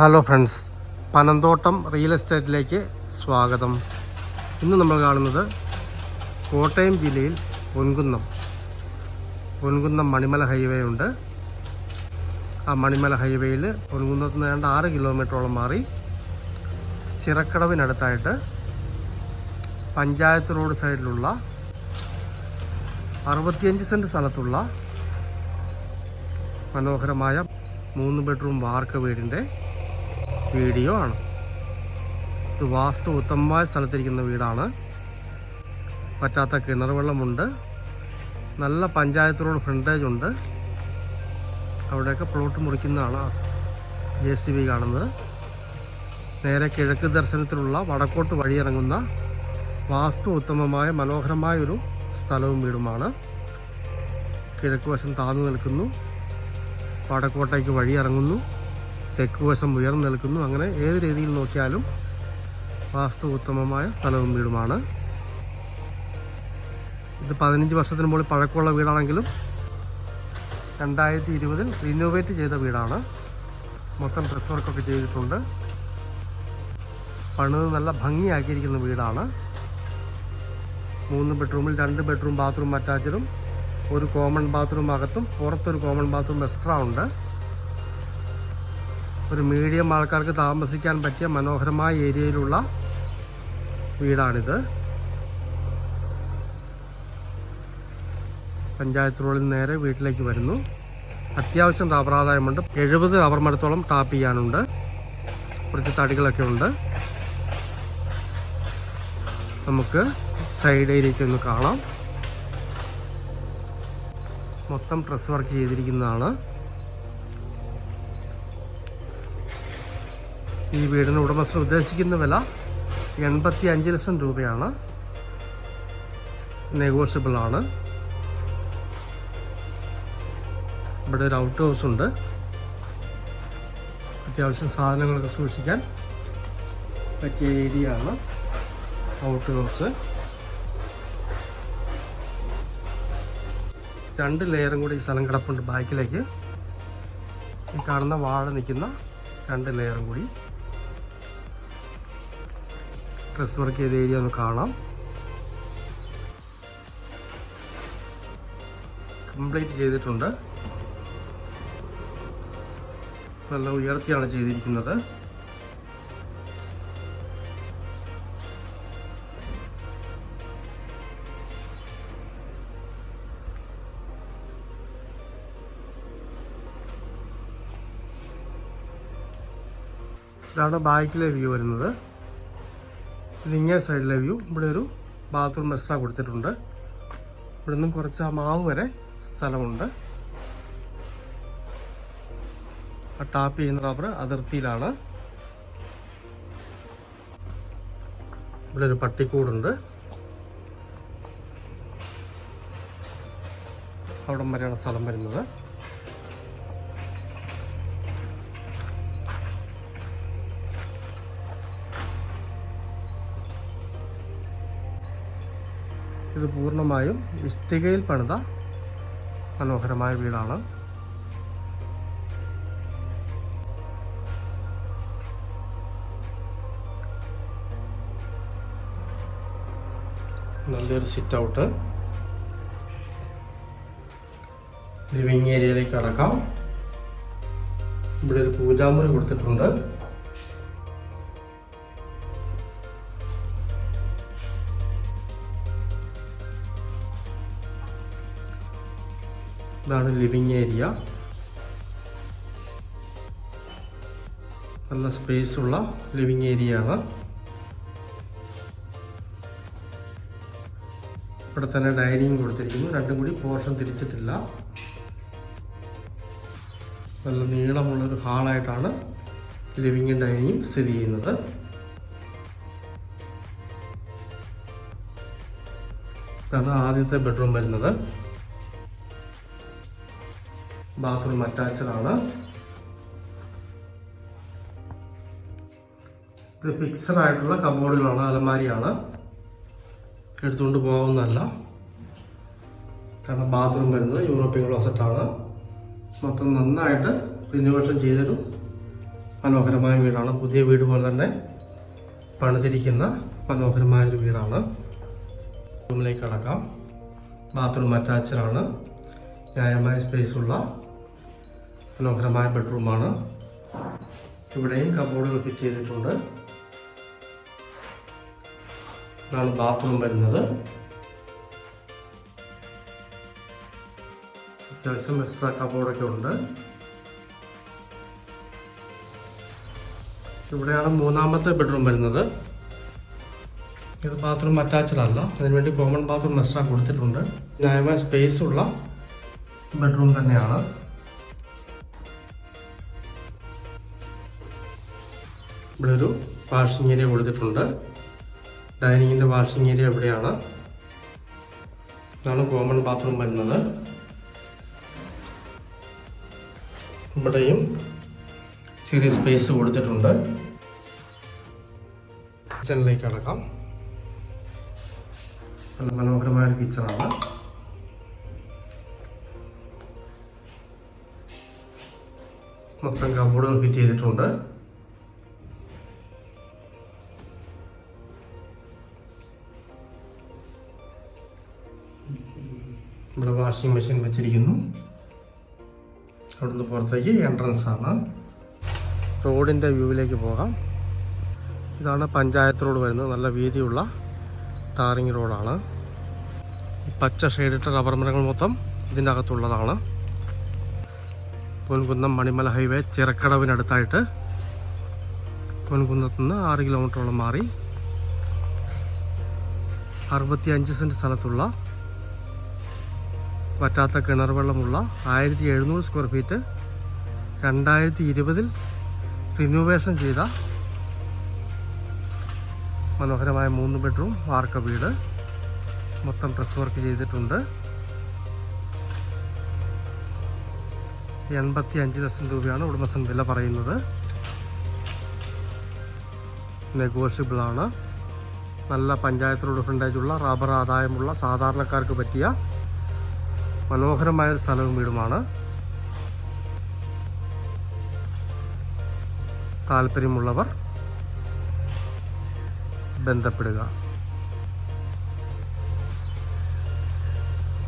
Hello friends Panamthottam real എസ്റ്റേറ്റിലേക്ക് സ്വാഗതം. ഇന്ന് നമ്മൾ കാണുന്നത് കോട്ടയം ജില്ലയിൽ പൊൻകുന്നം. പൊൻകുന്നം മണിമല ഹൈവേ ഉണ്ട്. ആ മണിമല ഹൈവേയിൽ പൊൻകുന്നത്ത് നിന്ന് ഏതാണ്ട് ആറ് കിലോമീറ്ററോളം മാറി. ചിറക്കടവിനടുത്തായിട്ട് പഞ്ചായത്ത് റോഡ് സൈഡിലുള്ള അറുപത്തിയഞ്ച് സെന്റ് സ്ഥലത്തുള്ള മനോഹരമായ മൂന്ന് ബെഡ്റൂം വാർക്ക വീടിന്റെ വീഡിയോ ആണ്. ഇത് വാസ്തു ഉത്തമമായ സ്ഥലത്തിരിക്കുന്ന വീടാണ്. പറ്റാത്ത കിണർ വെള്ളമുണ്ട്. നല്ല പഞ്ചായത്ത് റോഡ് ഫ്രണ്ടേജ് ഉണ്ട്. അവിടെയൊക്കെ പ്ലോട്ട് മുറിക്കുന്നതാണ് ജെ സി ബി കാണുന്നത്. നേരെ കിഴക്ക് ദർശനത്തിലുള്ള വടക്കോട്ട് വഴിയിറങ്ങുന്ന വാസ്തു ഉത്തമമായ മനോഹരമായൊരു സ്ഥലവും വീടുമാണ്. കിഴക്ക് വശം താന്നു നിൽക്കുന്നു. വടക്കോട്ടേക്ക് വഴി ഇറങ്ങുന്നു. തെക്ക് വശം ഉയർന്നു നിൽക്കുന്നു. അങ്ങനെ ഏത് രീതിയിൽ നോക്കിയാലും വാസ്തു ഉത്തമമായ സ്ഥലവും വീടുമാണ്. ഇത് പതിനഞ്ച് വർഷത്തിന് മുകളിൽ പഴക്കമുള്ള വീടാണെങ്കിലും രണ്ടായിരത്തി ഇരുപതിൽ റിനോവേറ്റ് ചെയ്ത വീടാണ്. മൊത്തം ഡ്രസ് വർക്കൊക്കെ ചെയ്തിട്ടുണ്ട്. പണിത് നല്ല ഭംഗിയാക്കിയിരിക്കുന്ന വീടാണ്. മൂന്ന് ബെഡ്റൂമിൽ രണ്ട് ബെഡ്റൂം ബാത്റൂം അറ്റാച്ചഡും ഒരു കോമൺ ബാത്റൂം അകത്തും പുറത്തൊരു കോമൺ ബാത്റൂം എക്സ്ട്രാ ഉണ്ട്. ഒരു മീഡിയം ആൾക്കാർക്ക് താമസിക്കാൻ പറ്റിയ മനോഹരമായ ഏരിയയിലുള്ള വീടാണിത്. പഞ്ചായത്ത് റോഡിൽ നേരെ വീട്ടിലേക്ക് വരുന്നു. അത്യാവശ്യം റബ്ബർ ആദായമുണ്ട് എഴുപത് റബ്ബർ മരത്തോളം ടാപ്പ് ചെയ്യാനുണ്ട്. കുറച്ച് തടികളൊക്കെ ഉണ്ട്. നമുക്ക് സൈഡ് ഏരിയയ്ക്ക് ഒന്ന് കാണാം. മൊത്തം ഡ്രസ് വർക്ക് ചെയ്തിരിക്കുന്നതാണ്. ഈ വീടിന് ഉടമസ്ഥൻ ഉദ്ദേശിക്കുന്ന വില എൺപത്തി അഞ്ച് ലക്ഷം രൂപയാണ്. നെഗോഷ്യബിൾ ആണ്. ഇവിടെ ഒരു ഔട്ട് ഹൗസ് ഉണ്ട്. അത്യാവശ്യം സാധനങ്ങളൊക്കെ സൂക്ഷിക്കാൻ പറ്റിയ ഏരിയ ആണ് ഔട്ട് ഹൗസ് രണ്ട് ലെയറും കൂടി ഈ സ്ഥലം കിടപ്പുണ്ട് ബാക്കിലേക്ക്. ഈ കാണുന്ന വാഴ നിൽക്കുന്ന രണ്ട് ലെയറും കൂടി. ഡ്രസ് വർക്ക് ചെയ്ത ഏരിയ ഒന്ന് കാണാം. കംപ്ലീറ്റ് ചെയ്തിട്ടുണ്ട്. നല്ല ഉയർത്തിയാണ് ചെയ്തിരിക്കുന്നത്. ഇതാണ് ബാക്കിലെ വ്യൂ വരുന്നത്. ഇത് ഇങ്ങേ സൈഡിലെ വ്യൂ ഇവിടെ ഒരു ബാത്റൂം എക്സ്ട്രാ കൊടുത്തിട്ടുണ്ട്. ഇവിടെ നിന്നും കുറച്ച് ആ മാവ് വരെ സ്ഥലമുണ്ട്. ആ ടാപ്പ് ചെയ്യുന്ന റബ്ബർ അതിർത്തിയിലാണ്. ഇവിടെ ഒരു പട്ടിക്കൂടുണ്ട്. അവിടം വരെയാണ് സ്ഥലം വരുന്നത്. ഇത് പൂർണമായും ഇഷ്ടികയിൽ പണിത മനോഹരമായ വീടാണ്. നല്ലൊരു സിറ്റ് ഔട്ട് ലിവിങ് ഏരിയയിലേക്ക് അടക്കാം. ഇവിടെ ഒരു പൂജാമുറി കൊടുത്തിട്ടുണ്ട്. ഇതാണ് ലിവിങ് ഏരിയ. നല്ല സ്പേസ് ഉള്ള ലിവിങ് ഏരിയ ആണ്. ഇവിടെ തന്നെ ഡൈനിങ് കൊടുത്തിരിക്കുന്നു. രണ്ടും കൂടി പോർഷൻ തിരിച്ചിട്ടില്ല. നല്ല നീളമുള്ളൊരു ഹാളായിട്ടാണ് ലിവിങ് ഡൈനിങ് സ്ഥിതി ചെയ്യുന്നത്. ഇതാണ് ആദ്യത്തെ ബെഡ്റൂം വരുന്നത്. ബാത്റൂം അറ്റാച്ച്ഡ് ആണ്. ഇത് ഫിക്സഡ് ആയിട്ടുള്ള കബോർഡുകളാണ് അലമാരിയാണ്. എടുത്തുകൊണ്ട് പോകാവുന്നതല്ല. കാരണം ബാത്റൂം വരുന്നത് യൂറോപ്യൻ ക്ലോസറ്റ് ആണ്. മൊത്തം നന്നായിട്ട് റിനോവേഷൻ ചെയ്തൊരു മനോഹരമായ വീടാണ്. പുതിയ വീട് പോലെ തന്നെ പണിതിരിക്കുന്ന മനോഹരമായ ഒരു വീടാണ് റൂമിലേക്ക് കടക്കാം. ബാത്റൂം അറ്റാച്ചഡാണ് ന്യായമായ സ്പേസ് ഉള്ള മനോഹരമായ ബെഡ്റൂമാണ്. ഇവിടെയും കബോർഡുകൾ ഫിറ്റ് ചെയ്തിട്ടുണ്ട്. ഇതാണ് ബാത്റൂം വരുന്നത്. അത്യാവശ്യം എക്സ്ട്രാ കബോർഡൊക്കെ ഉണ്ട്. ഇവിടെയാണ് മൂന്നാമത്തെ ബെഡ്റൂം വരുന്നത്. ഇത് ബാത്റൂം അറ്റാച്ച്ഡ് അല്ല. അതിനുവേണ്ടി കോമൺ ബാത്റൂം എക്സ്ട്രാ കൊടുത്തിട്ടുണ്ട്. ന്യായമായ സ്പേസ് ഉള്ള ബെഡ്റൂം തന്നെയാണ്. ഇവിടെ ഒരു വാഷിംഗ് ഏരിയ കൊടുത്തിട്ടുണ്ട്. ഡൈനിങ്ങിന്റെ വാഷിംഗ് ഏരിയ എവിടെയാണ് ഇതാണ് കോമൺ ബാത്റൂം വരുന്നത്. ഇവിടെയും ചെറിയ സ്പേസ് കൊടുത്തിട്ടുണ്ട്. കിച്ചണിലേക്ക് അടക്കാം നല്ല മനോഹരമായ ഒരു കിച്ചണാണ് മൊത്തം കബോർഡുകൾ ഫിറ്റ് ചെയ്തിട്ടുണ്ട്. വാഷിംഗ് മെഷീൻ വെച്ചിരിക്കുന്നു. അവിടുന്ന് പുറത്തേക്ക് എൻട്രൻസ് ആണ്. റോഡിന്റെ വ്യൂവിലേക്ക് പോകാം. ഇതാണ് പഞ്ചായത്ത് റോഡ് വരുന്നത്. നല്ല വീതിയുള്ള ടാറിങ് റോഡാണ്. പച്ച ഷെയ്ഡിട്ട റബ്ബർ മരങ്ങൾ മൊത്തം ഇതിന്റെ അകത്തുള്ളതാണ് പൊൻകുന്നം മണിമല ഹൈവേ ചിറക്കടവിനടുത്തായിട്ട് പൊൻകുന്നത്ത് നിന്ന് ആറ് കിലോമീറ്ററോളം മാറി. അറുപത്തി അഞ്ച് സെന്റ് സ്ഥലത്തുള്ള വറ്റാത്ത കിണർ വെള്ളമുള്ള ആയിരത്തി എഴുന്നൂറ് സ്ക്വയർ ഫീറ്റ് രണ്ടായിരത്തി ഇരുപതിൽ റിനോവേഷൻ ചെയ്ത മനോഹരമായ മൂന്ന് ബെഡ്റൂം വാർക്ക വീട് മൊത്തം ഡ്രസ് വർക്ക് ചെയ്തിട്ടുണ്ട്. എൺപത്തി അഞ്ച് ലക്ഷം രൂപയാണ് ഉടമസ്ഥൻ വില പറയുന്നത്. നെഗോഷ്യബിൾ ആണ്. നല്ല പഞ്ചായത്ത് റോഡ് ഫ്രണ്ടേജുള്ള റബ്ബർ ആദായമുള്ള സാധാരണക്കാർക്ക് പറ്റിയ മനോഹരമായ ഒരു സ്ഥലവും വീടുമാണ്. താല്പര്യമുള്ളവർ ബന്ധപ്പെടുക.